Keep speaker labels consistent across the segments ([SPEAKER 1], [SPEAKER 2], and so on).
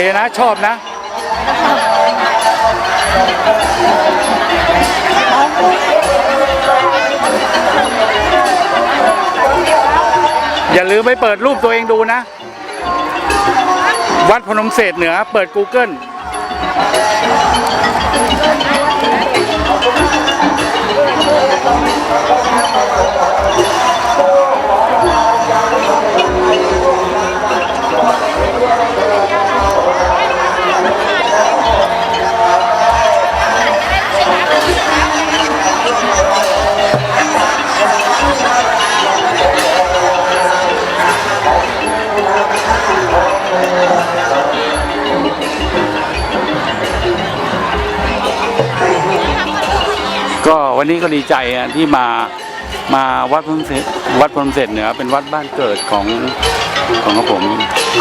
[SPEAKER 1] เคนะ ชอบนะอย่าลืมไปเปิดรูปตัวเองดูนะ วัดพนมเศษเหนือ เปิด Google นี้ก็ดีใจอะที่มามาวัดพนมเสร็จวัดพนมเสร็จเหนือเป็นวัดบ้านเกิดของของผม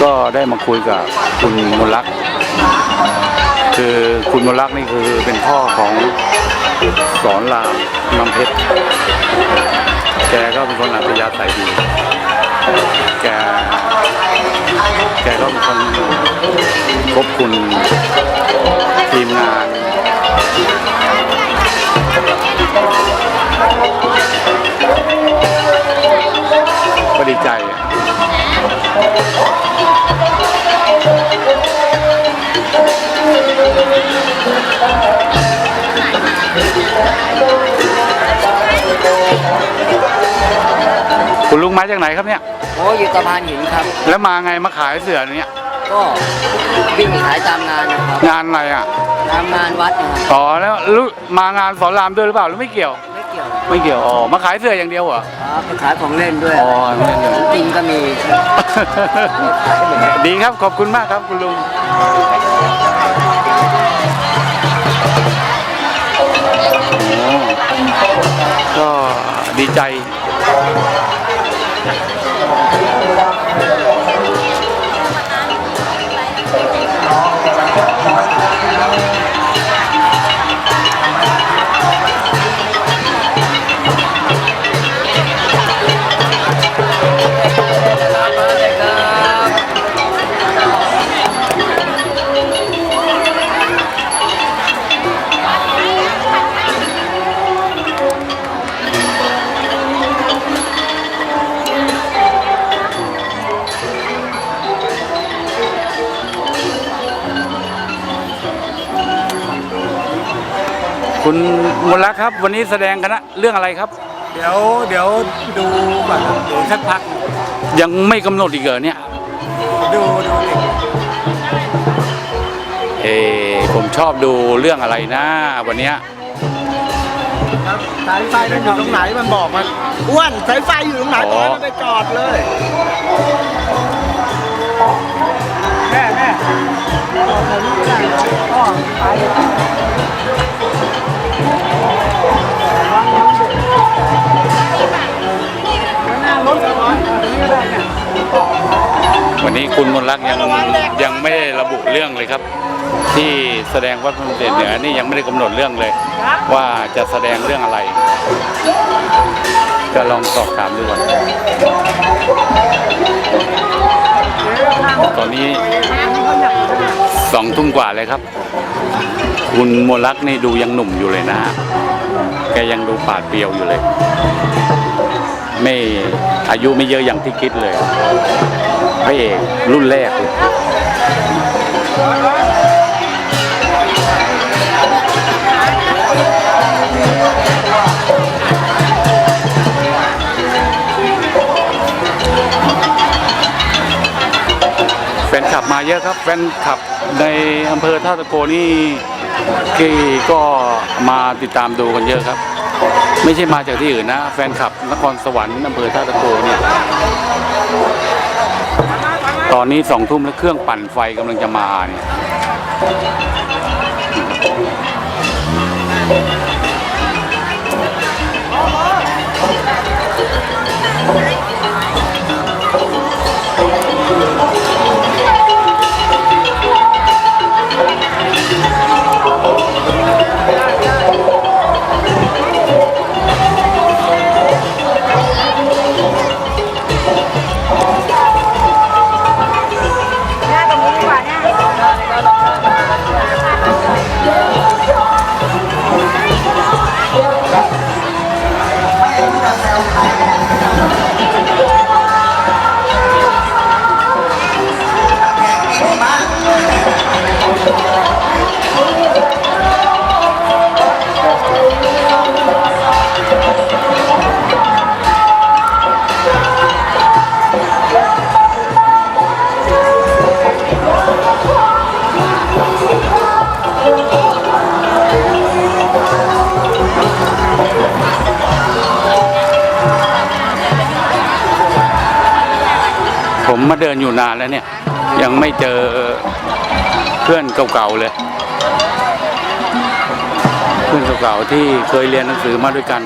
[SPEAKER 1] ก็ได้มาคุยกับคุณมนลักษ์คือคุณมนลักษ์นี่คือเป็นพ่อของสอนรามน้ำเพชรแกก็เป็นคนอัธยาศัยดี แก แกก็เป็นคนคบคุณทีมงาน มาจากไหนครับเนี่ย
[SPEAKER 2] โอ้อยู่สะพานหินครับ
[SPEAKER 1] แล้วมาไงมาขายเสือเนี่ย
[SPEAKER 2] ก็วิ่งขายตามงานนะครับ
[SPEAKER 1] งานอะไรอะ
[SPEAKER 2] ตามงานวัดนะครับ
[SPEAKER 1] อ๋อแล้วรู้มางานสอนรามด้วยหรือเปล่าหรือไม่เกี่ยว
[SPEAKER 2] ไม่เกี่ยว
[SPEAKER 1] ไม่เกี่ยวอ๋อมาขายเสื้ออย่างเดียวเหรอ
[SPEAKER 2] ครับไปขายของเล่นด้วย
[SPEAKER 1] อ๋อไม่เกี่ยว
[SPEAKER 2] ของจริงก็มี
[SPEAKER 1] ดีครับขอบคุณมากครับคุณลุง คุณมลลักษณ์ครับ วันนี้แสดงคณะเรื่องอะไรครับ
[SPEAKER 3] เดี๋ยวเดี๋ยวดูก่อนเดี๋ยวสักพัก
[SPEAKER 1] ยังไม่กำหนดอีกเหรอเนี่ย
[SPEAKER 3] ดูดูดิ
[SPEAKER 1] เออผมชอบดูเรื่องอะไรนะ วันเนี้ย
[SPEAKER 3] ครับสายไฟมันอยู่ตรงไหนมันบอกมันอ้วนสายไฟอยู่ตรงไหน
[SPEAKER 1] อ๋อ
[SPEAKER 3] บอกให้มันไปจอดเลยแม่แม่บอกไม่ได้พ่อไปหน้างก็ได้เนี่ย
[SPEAKER 1] วันนี้คุณมนลักษณ์ยังยังไม่ได้ระบุเรื่องเลยครับ ที่แสดงวัดพระเดชเหนือนี่ยังไม่ได้กำหนดเรื่องเลย ว่าจะแสดงเรื่องอะไร จะลองสอบถามดูก่อนตอนนี้สองทุ่มกว่าเลยครับ คุณมลักษ์นี่ดูยังหนุ่มอยู่เลยนะแกยังดูปาดเปรียวอยู่เลย ไม่อายุไม่เยอะอย่างที่คิดเลยพระเอกรุ่นแรกเลย มาเยอะครับแฟนคลับในอำเภอท่าตะโกนี่กีก็มาติดตามดูกันเยอะครับ ไม่ใช่มาจากที่อื่นนะ แฟนคลับนครสวรรค์อำเภอท่าตะโกนี่ตอนนี้สองทุ่มแล้วเครื่องปั่นไฟกำลังจะมาเนี่ย Thank you. มาเดินอยู่นานแล้วเนี่ย ยังไม่เจอเพื่อนเก่าๆเลย เพื่อนเก่าๆที่เคยเรียนหนังสือมาด้วยกัน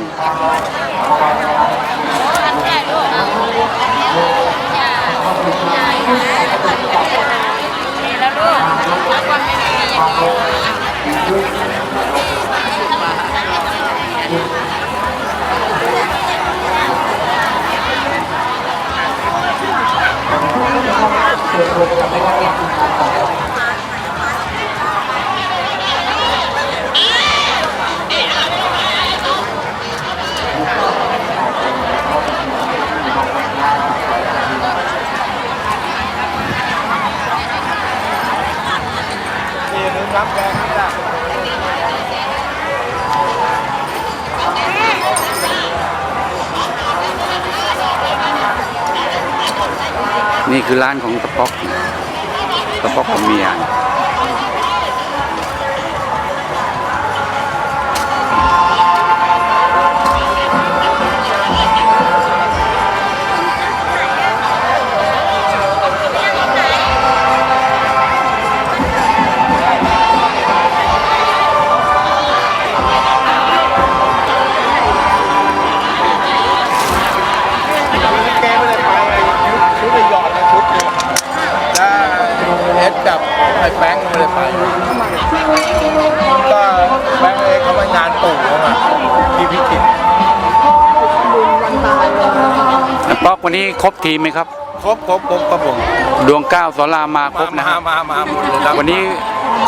[SPEAKER 3] นี่
[SPEAKER 1] คือร้านของตะป๊อกตะป๊อก
[SPEAKER 3] ของเมี
[SPEAKER 1] ย ป๊อกวันนี้ครบทีมไหมครับ
[SPEAKER 3] ครบครบครบครับผม
[SPEAKER 1] ดวงเก้าสอนรามมาคร
[SPEAKER 3] มา
[SPEAKER 1] บนะ
[SPEAKER 3] มา
[SPEAKER 1] ครับ
[SPEAKER 3] มามาหมดเลยครับ
[SPEAKER 1] วันนี้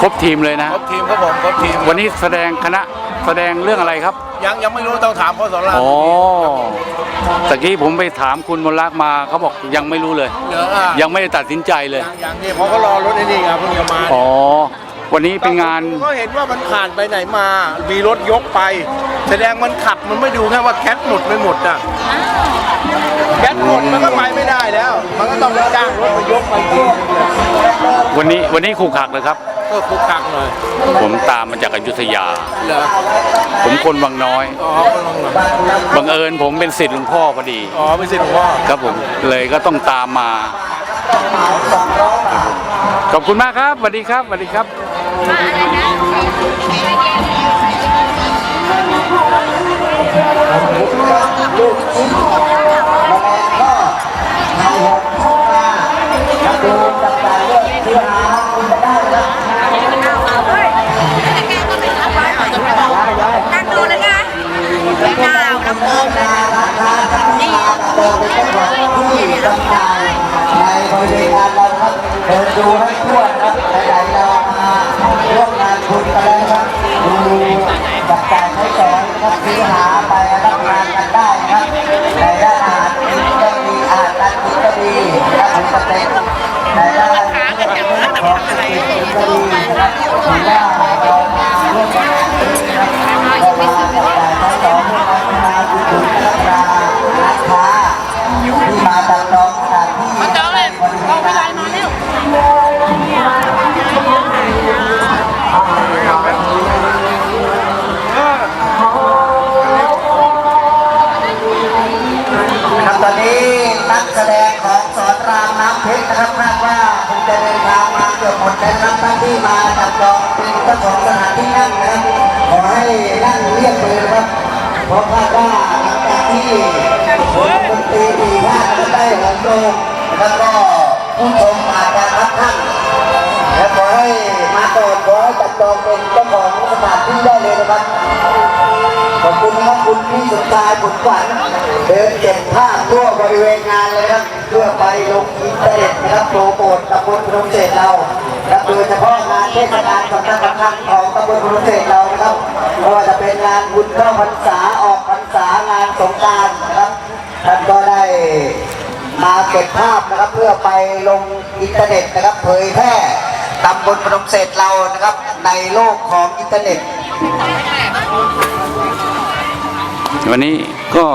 [SPEAKER 1] ครบทีมเลยนะ
[SPEAKER 3] ครบทีมครับผมครบทีม
[SPEAKER 1] วันนี้แสดงคณะแสดงเรื่องอะไรครับ
[SPEAKER 3] ยังยังไม่รู้ต้องถามพ่อสอนราม
[SPEAKER 1] อ๋อตะกี้ผมไปถามคุณมนลักษณ์มาเขาบอกยังไม่รู้เลย
[SPEAKER 3] เหลืออะ
[SPEAKER 1] ยังไม่ได้ตัดสินใจเลย
[SPEAKER 3] ยังยังนี่เพราะเขารอรถไอ้นี่ไงเพิ่งจะมา
[SPEAKER 1] อ๋อ วันนี้เป็นงาน
[SPEAKER 3] ก็เห็นว่ามันผ่านไปไหนมา มีรถยกไป แสดงมันขับมันไม่ดูแค่ว่าแคทหมดไม่หมดอะ แคทหมดมันก็ไปไม่ได้แล้ว มันก็ต้องไปจ้างรถมายกไปทีนึงเนี่ย
[SPEAKER 1] วันนี้วันนี้ขู่ขักเลยครับ
[SPEAKER 3] ก็คุกคักหน่อย
[SPEAKER 1] ผมตามมาจากอยุธยา
[SPEAKER 3] เหรอ
[SPEAKER 1] ผมคนวังน้อย
[SPEAKER 3] อ๋อก็ลองหน่อย
[SPEAKER 1] บังเอิญผมเป็นศิษย์หลวงพ่อพอดี
[SPEAKER 3] อ๋อไม่ใช่หลวงพ่อ
[SPEAKER 1] ครับผมเลยก็ต้องตามมา ขอบคุณมากครับสวัสดีครับสวัสดีครับ
[SPEAKER 4] นั่ ดู
[SPEAKER 5] ให้ทั่วนะครับไหนๆเรามาร่วมงานบุญกันแล้วนะครับดูจับจ่ายใช้สอยนะครับซื้อหาไปรับงานกันได้นะครับในด้านอาหารก็มีอาหารการกินก็ดีนะครับผมจะเป็นในด้านของกินก็ดีนะครับถือว่า กือบหมดแล้วครับท่านที่มาจับจองเป็นเจ้าของสถานที่นั่งนะครับขอให้นั่งเรียบเลยนะครับเพราะคาดว่าหลังจากที่วงดนตรีดีมาก็ได้หันโลงแล้วก็ผู้ชมอาจจะรับท่านและขอให้มาก่อนขอให้จับจองเป็นเจ้าของสถานที่ได้เลยนะครับขอบคุณครับ คุณพี่สมชายบุญขวัญเดินเก็บภาพทั่วบริเวณงานเลยครับ เพื่อไปลงอินเทอร์เน็ตนะครับโปรโมทตำบลพนมเศษเราครับโดยเฉพาะงานเทศกาลสำคัญสำคัญของตำบลพนมเศษเรานะครับไม่ว่าจะเป็นงานบุญเข้าพรรษาออกพรรษางานสงการนะครับท่านก็ได้มาเก็บภาพนะครับเพื่อไปลงอินเทอร์เน็ตนะครับเผยแพร่ตำบลพนมเศษเรานะครับในโลกของอินเทอร์เน็ต
[SPEAKER 1] วันนี้ก็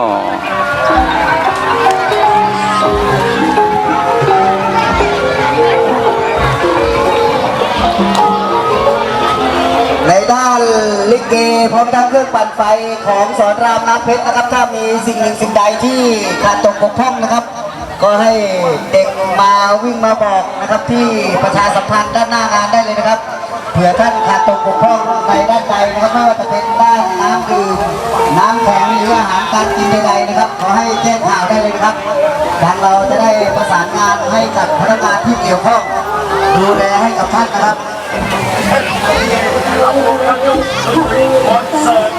[SPEAKER 5] ในด้านลิเกพร้อมทั้งเครื่องปั่นไฟของสอนรามน้ำเพชรนะครับ ถ้ามีสิ่งหนึ่งสิ่งใดที่ขาดตกบกพร่องนะครับ ก็ให้เด็กมาวิ่งมาบอกนะครับ ที่ประชาสัมพันธ์ด้านหน้างานได้เลยนะครับเผื่อท่านขาดตกบกพร่องในด้านใดนะครับไม่ว่าจะเป็นด้านน้ำดื่มน้ำแข็ง หรืออาหารการกินใดๆนะครับ ขอให้แจ้งข่าวได้เลยนะครับทางเราจะได้ประสานงานให้กับพนักงานที่เกี่ยวข้อง ดูแลให้กับท่านนะครับคอนเสิร์ต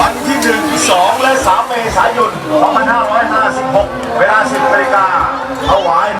[SPEAKER 6] วันที่1 2และ 3 เมษายน 2556 เวลา 10นาฬิกาถวาย